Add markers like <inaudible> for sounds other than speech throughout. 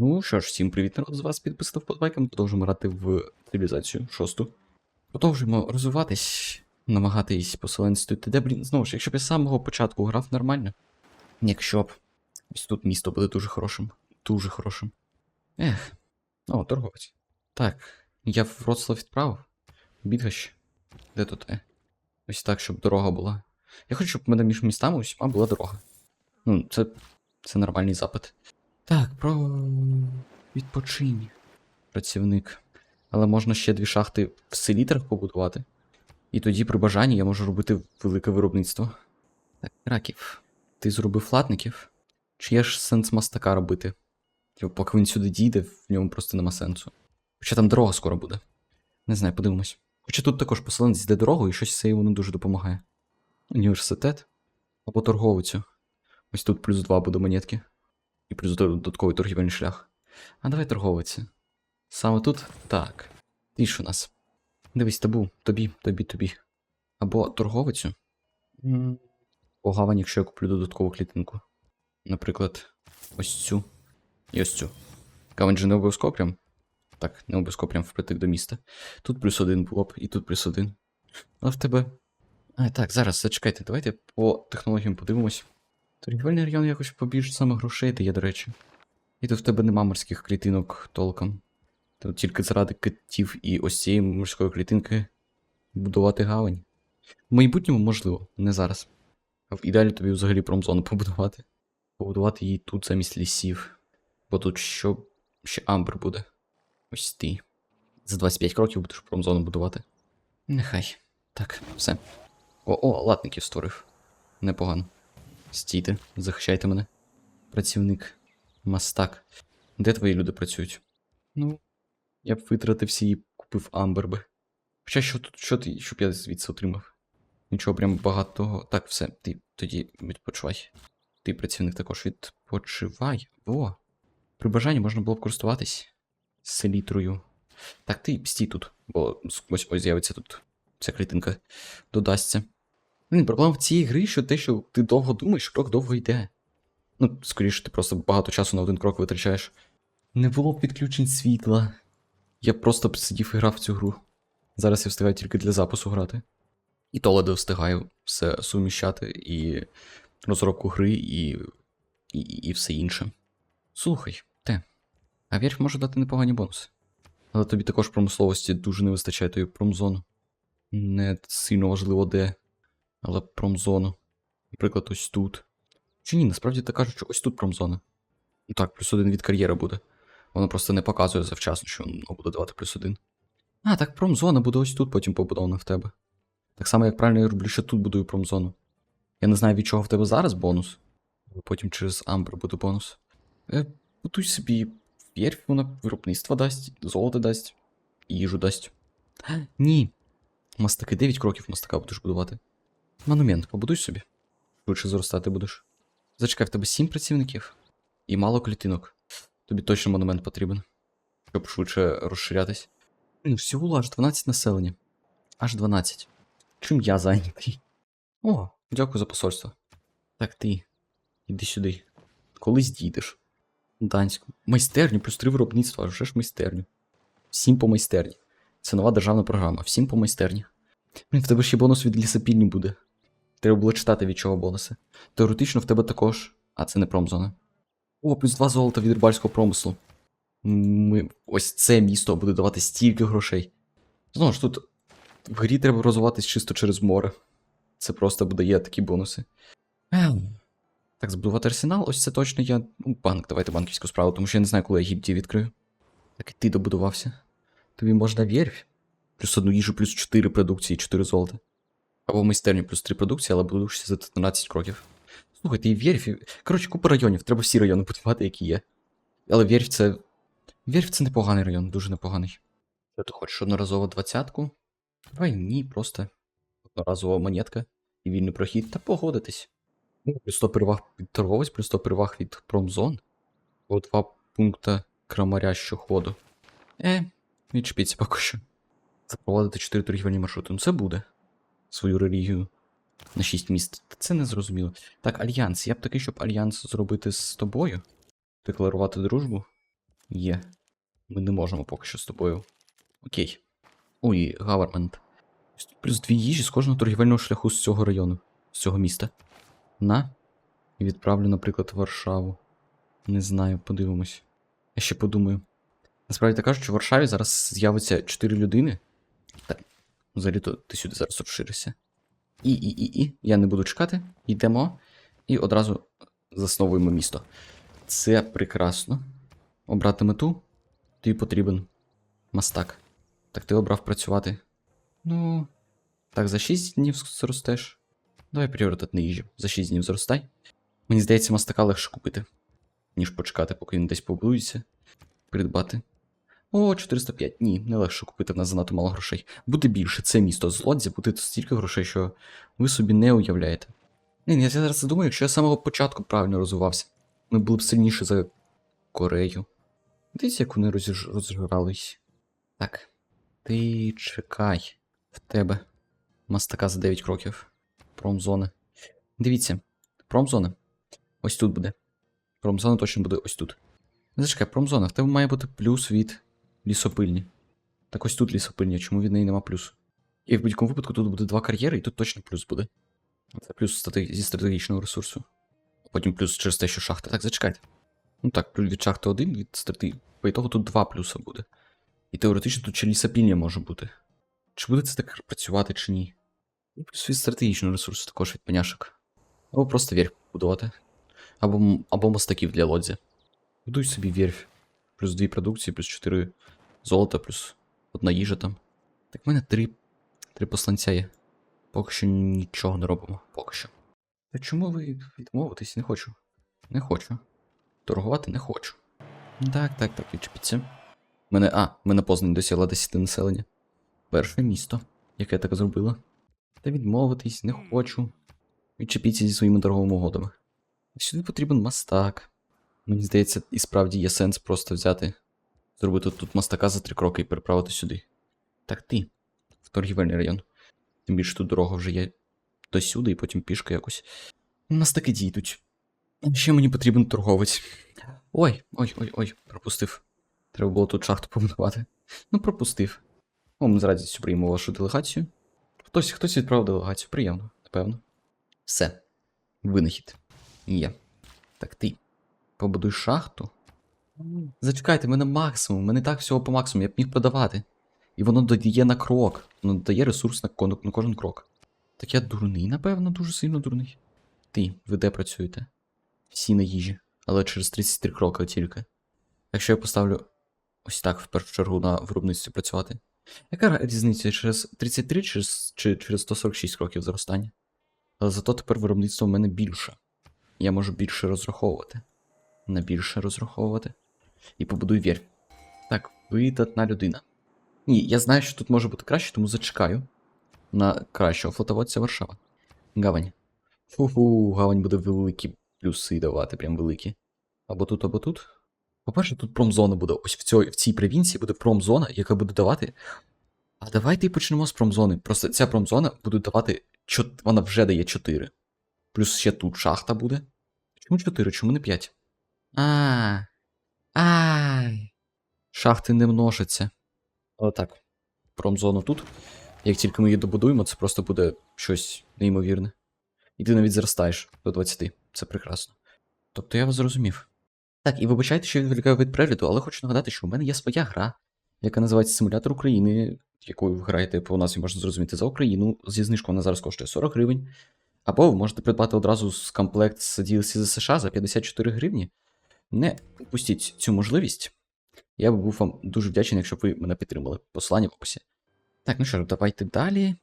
Ну що ж, всім привіт, народ, з вас підписав подбайка, ми продовжуємо грати в цивілізацію шосту. Продовжуємо розвиватись, намагатись поселенствувати. Де, блін, знову ж, якщо б я з самого початку грав нормально. Якщо б. Ось тут місто буде дуже хорошим. Дуже хорошим. Ех. О, торговець. Так, я в Вроцлав відправив. Бідгащ. Де тут е? Ось так, щоб дорога була. Я хочу, щоб в мене між містами усіма була дорога. Ну, це. Це нормальний запит. Так, про відпочинь. Працівник. Але можна ще дві шахти в селітрах побудувати. І тоді при бажанні я можу робити велике виробництво. Так, раків. Ти зробив латників? Чи є ж сенс мастака робити? Типу, поки він сюди дійде, в ньому просто нема сенсу. Хоча там дорога скоро буде. Не знаю, подивимось. Хоча тут також поселенець йде дорогою, і щось це йому не дуже допомагає. Університет або торговицю. Ось тут плюс 2 буде монетки. І плюс додатковий торгівельний шлях. А давай торговиці. Саме тут? Так. Ти ж у нас. Дивись, табу, тобі, тобі, тобі. Або торговицю. Погавань, якщо я куплю додаткову клітинку. Наприклад, ось цю. І ось цю. Гавань же не обов'язково прям. Так, не обов'язково прям впритик до міста. Тут плюс один було б, і тут плюс один. Але в тебе. А, так, зараз зачекайте, давайте по технологіям подивимось. Торгівельний район якось побільше саме грошей дає, до речі. І тут в тебе нема морських клітинок толком. Тут тільки заради китів і ось цієї морської клітинки будувати гавань. В майбутньому можливо, не зараз. А в ідеалі тобі взагалі промзону побудувати. Побудувати її тут замість лісів. Бо тут що ще амбр буде. Ось ти. За 25 кроків будеш промзону будувати. Нехай. Так, все. О, о, латників створив. Непогано. Стійте, захищайте мене. Працівник. Мастак. Де твої люди працюють? Ну, я б витратив всі і купив амбер би. Хоча що тут, що ти, щоб я звідси отримав? Нічого прям багатого. Так, все, ти тоді відпочивай. Ти працівник також відпочивай. О! При бажанні можна було б користуватись селітрою. Так, ти стій тут, бо ось ось з'явиться тут ця клітинка додасться. Блін, проблема в цій грі, що те, що ти довго думаєш, крок довго йде. Ну, скоріше, ти просто багато часу на один крок витрачаєш. Не було підключень світла. Я просто сидів і грав в цю гру. Зараз я встигаю тільки для запису грати. І то ледве встигаю все суміщати, і розробку гри, і, і, і все інше. Слухай, те. А вірф може дати непогані бонуси. Але тобі також промисловості дуже не вистачає тої промзону. Не сильно важливо де. Але промзону. Наприклад, ось тут. Чи ні, насправді так кажуть, що ось тут промзона. Ну так, плюс один від кар'єри буде. Воно просто не показує завчасно, що воно буде давати плюс один. А, так промзона буде ось тут потім побудована в тебе. Так само, як правильно я роблю, що тут будую промзону. Я не знаю, від чого в тебе зараз бонус. Потім через Амбер буде бонус. Е, будуй собі вірф, вона виробництво дасть, золото дасть, їжу дасть. <gasps> Ні. Мастаки 9 кроків мастака будеш будувати. Монумент побудуй собі. Швидше зростати будеш. Зачекай, в тебе 7 працівників і мало клітинок. Тобі точно монумент потрібен, щоб швидше розширятись. Всього аж 12 населення. Аж 12. Чим я зайнятий? О, дякую за посольство. Так ти. Іди сюди. Колись дійдеш. Данську. Майстерню, плюс 3 виробництва, вже ж майстерню. Всім по майстерні. Це нова державна програма. Всім по майстерні. Блін, в тебе ще бонус від лісопільні буде. Треба було читати від чого бонуси. Теоретично в тебе також. А це не промзона. О, плюс 2 золота від рибальського промислу. Ми... Ось це місто буде давати стільки грошей. Знову ж тут в грі треба розвиватись чисто через море. Це просто буде є такі бонуси. Ем. Так, збудувати арсенал, ось це точно я. Ну, банк, давайте банківську справу, тому що я не знаю, коли я гільдію відкрию. Так і ти добудувався. Тобі можна вірфь. Плюс одну їжу, плюс 4 продукції, 4 золота. Або майстерню плюс 3 продукції, але будуєшся за 13 кроків. Слухайте, і вірф. і- Коротше, купа районів, треба всі райони будувати, які є. Але вірф це. Вірф це непоганий район, дуже непоганий. Що ти хочеш одноразово двадцятку? Давай ні, просто одноразова монетка і вільний прохід, та погодитись. Ну, плюс 100 переваг від торговець, плюс 100 переваг від промзон. По 2 пункта крамаря щоходу. Е, відчепіться поки що. Запровадити 4 торгівельні маршрути. Ну це буде. Свою релігію на 6 міст. Це не зрозуміло. Так, альянс. Я б такий, щоб альянс зробити з тобою. Декларувати дружбу. Є. Ми не можемо поки що з тобою. Окей. Ой, гавермент. Плюс дві їжі з кожного торгівельного шляху з цього району, з цього міста. На. І відправлю, наприклад, Варшаву. Не знаю, подивимось. Я ще подумаю. Насправді так кажуть, що в Варшаві зараз з'явиться 4 людини. Так, взагалі то ти сюди зараз розширишся. І, і, і, і. Я не буду чекати. Йдемо і одразу засновуємо місто. Це прекрасно. Обрати мету. Тобі потрібен мастак. Так ти обрав працювати. Ну. Так, за 6 днів зростеш. Давай пріоритет на їжі. За 6 днів зростай. Мені здається, мастака легше купити, ніж почекати, поки він десь побудується. Придбати. О, 405. Ні, не легше купити, в нас занадто мало грошей. Буде більше, це місто з Лодзі, буде стільки грошей, що ви собі не уявляєте. Ні, я зараз думаю, якщо я з самого початку правильно розвивався, ми були б сильніше за Корею. Дивіться, як вони розіж... розжирались. Так. Ти чекай. В тебе. Мастака за 9 кроків. Промзона. Дивіться, промзона. Ось тут буде. Промзона точно буде ось тут. Зачекай, промзона, в тебе має бути плюс від лісопильні. Так ось тут лісопильня, чому від неї нема плюсу? І в будь-якому випадку тут буде два кар'єри, і тут точно плюс буде. Це плюс зі стратегічного ресурсу. Потім плюс через те, що шахта. Так, зачекайте. Ну так, плюс від шахти один, від стратегії. По ітогу тут два плюса буде. І теоретично тут ще лісопільня може бути. Чи буде це так працювати, чи ні? І плюс від стратегічного ресурсу також від пеняшок. Або просто вірх будувати. Або, або мостаків для лодзі. Будуй собі вірфь. Плюс дві продукції, плюс 4 золота, плюс одна їжа там. Так в мене три, три посланця є. Поки що нічого не робимо. Поки що. Та чому ви відмовитесь? Не хочу. Не хочу. Торгувати не хочу. Так, так, так, відчепіться. Мене. А, мене Познані досягла 10 населення. Перше місто, яке так зробило. Та відмовитись, не хочу. Відчепіться зі своїми торговими угодами. Сюди потрібен мастак. Мені здається, і справді є сенс просто взяти, зробити тут мастака за три кроки і переправити сюди. Так ти, в торгівельний район. Тим більше тут дорога вже є до сюди і потім пішки якось. Мастаки дійдуть. Ще мені потрібен торговець. Ой, ой, ой, ой, пропустив. Треба було тут шахту побудувати. Ну, пропустив. О, ми з радістю приймемо вашу делегацію. Хтось, хтось відправив делегацію, приємно, напевно. Все. Винахід. Є. Так ти. Побудуй шахту. Зачекайте, мене максимум, мене так всього по максимуму, я б міг продавати. І воно додає на крок. Воно додає ресурс на, кон- на кожен крок. Так я дурний, напевно, дуже сильно дурний. Ти, ви де працюєте? Всі на їжі, але через 33 кроки тільки. Якщо я поставлю ось так в першу чергу на виробництві працювати. Яка різниця через 33 чи, чи через 146 кроків зростання? Але зато тепер виробництво в мене більше. Я можу більше розраховувати. На більше розраховувати. І побудуй вір. Так, видатна людина. Ні, я знаю, що тут може бути краще, тому зачекаю на кращого флотоводця Варшава. Гавань. Фу-фу, гавань буде великі плюси давати, прям великі. Або тут, або тут. По-перше, тут промзона буде. Ось в, цій, в цій провінції буде промзона, яка буде давати. А давайте і почнемо з промзони. Просто ця промзона буде давати. чот- Вона вже дає 4. Плюс ще тут шахта буде. Чому 4? Чому не 5? А. Ай. Шахти не множаться. Отак. Промзону тут. Як тільки ми її добудуємо, це просто буде щось неймовірне. І ти навіть зростаєш до 20. Це прекрасно. Тобто я вас зрозумів. Так, і вибачайте, що відволікаю від перегляду, але хочу нагадати, що в мене є своя гра, яка називається Симулятор України, якою ви граєте по назві можна зрозуміти за Україну. Зі знижкою вона зараз коштує 40 гривень. Або ви можете придбати одразу з комплект з DLC за США за 54 гривні. Не упустіть цю можливість. Я би був вам дуже вдячний, якщо б ви мене підтримали. Посилання в описі. Так, ну що ж, давайте далі.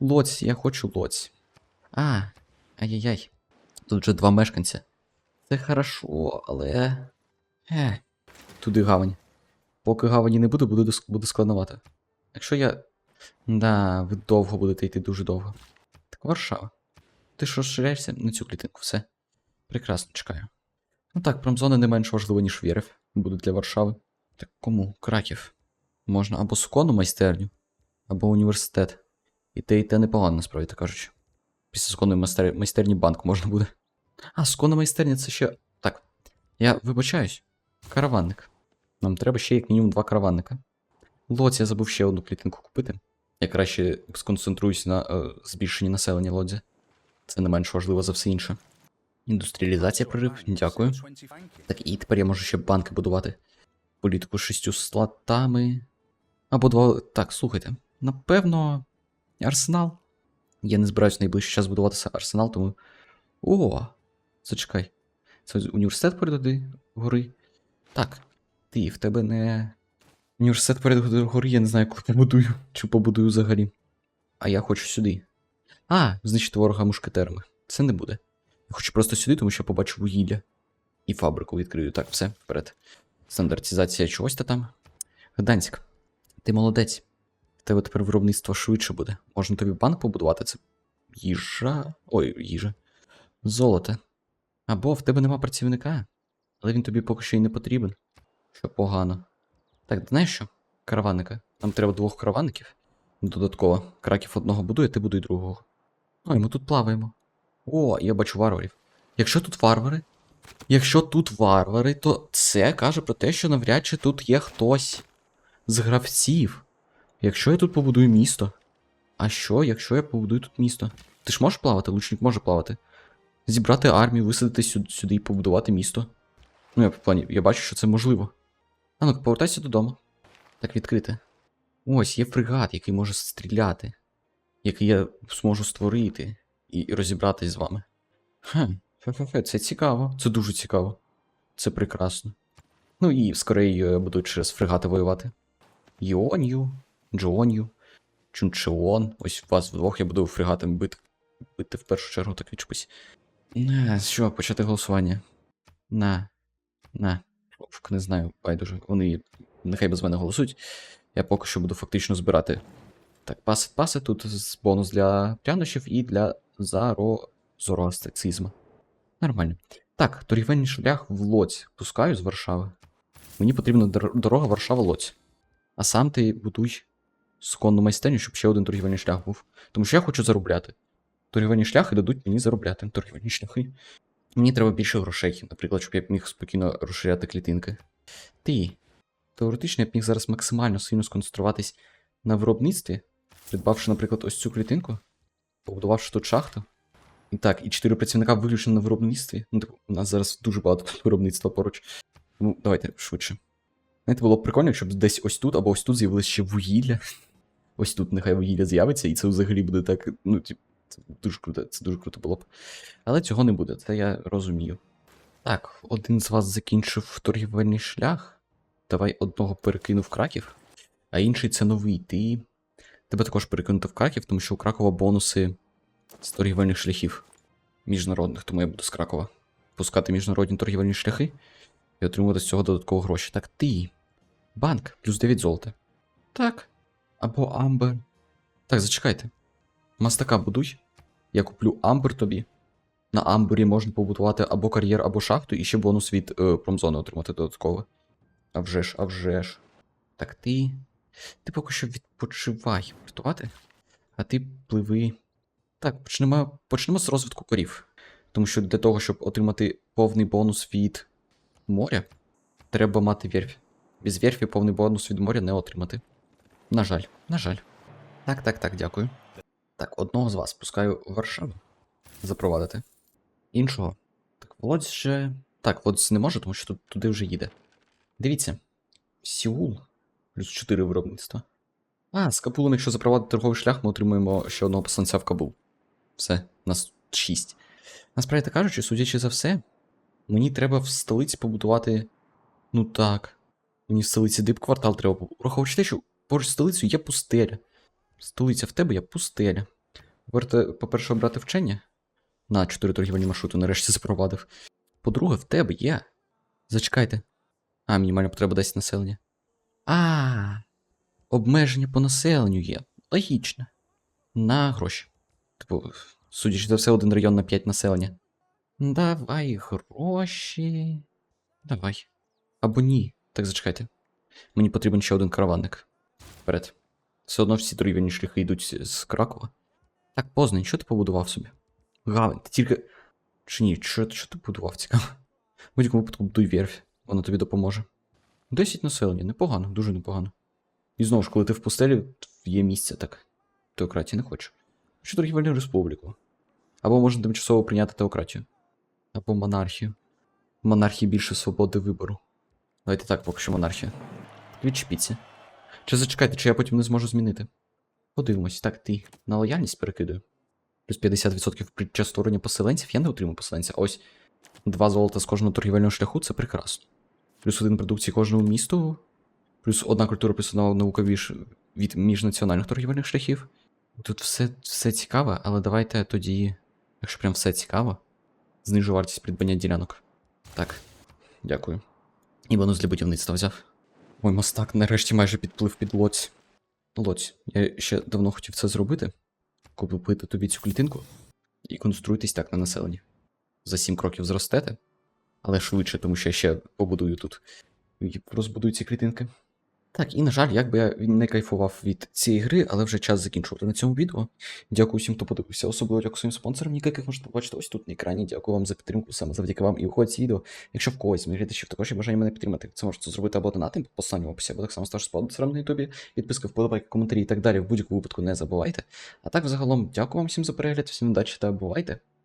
Лоць, я хочу лоць. А, ай-яй-яй. Тут вже два мешканця. Це хорошо, але. Е, туди гавань. Поки гавані не буде, дос- буде складновато. Якщо я. Да, ви довго будете йти дуже довго. Так, Варшава. Ти що розширяєшся на цю клітинку, все. Прекрасно, чекаю. Ну так, промзона не менш важлива, ніж Вєрев, буде для Варшави. Так кому? Краків. Можна або суконну майстерню, або університет. І те, і те непогано, насправді так кажучи. Після суконної майстер... майстерні банк можна буде. А, суконна майстерня це ще. Так. Я вибачаюсь. Караванник. Нам треба ще як мінімум два караванника. Лодзі, я забув ще одну клітинку купити. Я краще сконцентруюсь на е, збільшенні населення лодзі. Це не менш важливо за все інше. Індустріалізація прорив, дякую. Так, і тепер я можу ще банки будувати. Політику з шістю слотами. Або два. Так, слухайте. Напевно, арсенал. Я не збираюсь найближчий час будуватися арсенал, тому. О! Зачекай. Це університет поряд гори. Так. Ти в тебе не. Університет поряд гори, я не знаю, коли побудую, чи побудую взагалі. А я хочу сюди. А, знищити ворога мушкетерами. Це не буде. Хочу просто сюди, тому що побачу вугілля. І фабрику відкрию. Так, все, вперед. Стандартизація чогось та там. Гданськ, ти молодець. В тебе тепер виробництво швидше буде. Можна тобі банк побудувати, це їжа. Ой, їжа. Золото. Або в тебе нема працівника, але він тобі поки що й не потрібен. Що погано. Так, знаєш що? Караванника. Нам треба двох караванників. Додатково. Краків одного будує, ти будуй другого. Ой, ми тут плаваємо. О, я бачу варварів. Якщо тут варвари, якщо тут варвари, то це каже про те, що навряд чи тут є хтось з гравців. Якщо я тут побудую місто. А що, якщо я побудую тут місто? Ти ж можеш плавати, лучник може плавати. Зібрати армію, висадити сюди, сюди і побудувати місто. Ну, я в плані, я бачу, що це можливо. А ну, повертайся додому. Так, відкрити. Ось, є фрегат, який може стріляти, який я зможу створити і розібратись з вами. Хм, фе-фе-фе, це цікаво. Це дуже цікаво. Це прекрасно. Ну і з Кореєю я буду через фрегати воювати. Йоню, Джоню, Чунчеон. Ось вас вдвох я буду фрегатами бити. Бити в першу чергу, так відчупись. На, що, почати голосування. На. На. Не знаю, байдуже. Вони нехай без мене голосують. Я поки що буду фактично збирати. Так, паси, паси тут бонус для прянощів і для заро... зороастрицизму. Нормально. Так, торгівельний шлях в Лоць. Пускаю з Варшави. Мені потрібна дор- дорога Варшава-Лоць. А сам ти будуй сконну майстерню, щоб ще один торгівельний шлях був. Тому що я хочу заробляти. Торгівельні шляхи дадуть мені заробляти. Торгівельні шляхи. Мені треба більше грошей, наприклад, щоб я міг спокійно розширяти клітинки. Ти. Теоретично я б міг зараз максимально сильно сконцентруватись на виробництві, придбавши, наприклад, ось цю клітинку, побудувавши тут шахту. І так, і чотири працівника виключно на виробництві. Ну, типу, у нас зараз дуже багато <laughs> виробництва поруч. Ну, давайте швидше. Знаєте, було б прикольно, щоб десь ось тут або ось тут з'явилось ще вугілля. <laughs> Ось тут нехай вугілля з'явиться, і це взагалі буде так. Ну, типу, це дуже круто, це дуже круто було б. Але цього не буде, це я розумію. Так, один з вас закінчив торгівельний шлях. Давай одного перекину в Краків, а інший це новий. Ти. Тебе також перекинути в Краків, тому що у Кракова бонуси з торгівельних шляхів міжнародних, тому я буду з Кракова пускати міжнародні торгівельні шляхи і отримувати з цього додатково гроші. Так, ти. Банк, плюс 9 золота. Так. Або Амбер. Так, зачекайте. Мастака будуй. Я куплю Амбер тобі. На Амбері можна побудувати або кар'єр, або шахту, і ще бонус від е, промзони отримати додатково. А вже ж, а вже ж. Так ти. Ти поки що відпочивай вартувати, а ти пливи. Так, почнемо, почнемо з розвитку корів. Тому що для того, щоб отримати повний бонус від моря, треба мати верфь. Без верфі повний бонус від моря не отримати. На жаль, на жаль. Так, так, так, дякую. Так, одного з вас пускаю в Варшаву запровадити. Іншого. Так, Володь ще. Так, Володь не може, тому що тут туди вже їде. Дивіться. Сеул. Плюс 4 виробництва. А, з Кабулом, якщо запровадити торговий шлях, ми отримуємо ще одного посланця в Кабул. Все, нас 6. Насправді так кажучи, судячи за все, мені треба в столиці побудувати. Ну так. Мені в столиці дипквартал треба побудувати. Те, що поруч з столицею є пустеля. Столиця в тебе є пустеля. Варто, по-перше, обрати вчення. На 4 торгівельні маршрути нарешті запровадив. По-друге, в тебе є. Зачекайте. А, мінімальна потреба 10 населення. А, обмеження по населенню є. Логічно. На гроші. Типу, судячи за все, один район на 5 населення. Давай гроші. Давай. Або ні. Так зачекайте. Мені потрібен ще один караванник. Вперед. Все одно всі торгівельні шляхи йдуть з Кракова. Так, Познань, що ти побудував собі? Гавань, ти тільки. Чи ні, що, що ти будував цікаво? Будь-якому випадку будуй верфь, вона тобі допоможе. 10 населення, непогано, дуже непогано. І знову ж, коли ти в пустелі, є місце, так. Теократії не хочу. Хочу торгівельну республіку. Або можна тимчасово прийняти теократію. Або монархію. Монархії більше свободи вибору. Давайте так, поки що монархія. Відчепіться. Чи зачекайте, чи я потім не зможу змінити? Подивимось, так ти на лояльність перекидую. Плюс 50% під час створення поселенців, я не отримую поселенця. Ось два золота з кожного торгівельного шляху це прекрасно. Плюс один продукції кожному місту, плюс одна культура, плюс одна наукові від міжнаціональних торгівельних шляхів. Тут все, все цікаве, але давайте тоді, якщо прям все цікаво, знижу вартість придбання ділянок. Так, дякую. І бонус для будівництва взяв. Ой, мостак нарешті майже підплив під лоць. Лоць, я ще давно хотів це зробити. Купити тобі цю клітинку і конструйтесь так на населенні. За 7 кроків зростете, але швидше, тому що я ще побудую тут. Розбудую ці клітинки. Так, і на жаль, як би я не кайфував від цієї гри, але вже час закінчувати на цьому відео. Дякую всім, хто подивився. Особливо дякую своїм спонсорам, яких можете побачити ось тут на екрані. Дякую вам за підтримку, саме завдяки вам і виходить ці відео. Якщо в когось моїх глядачів також є бажання мене підтримати, це можете зробити або донатим по посланню в описі, або так само стати спонсором на ютубі, підписка, вподобайки, коментарі і так далі. В будь-якому випадку не забувайте. А так, взагалом, дякую вам всім за перегляд, всім удачі та бувайте!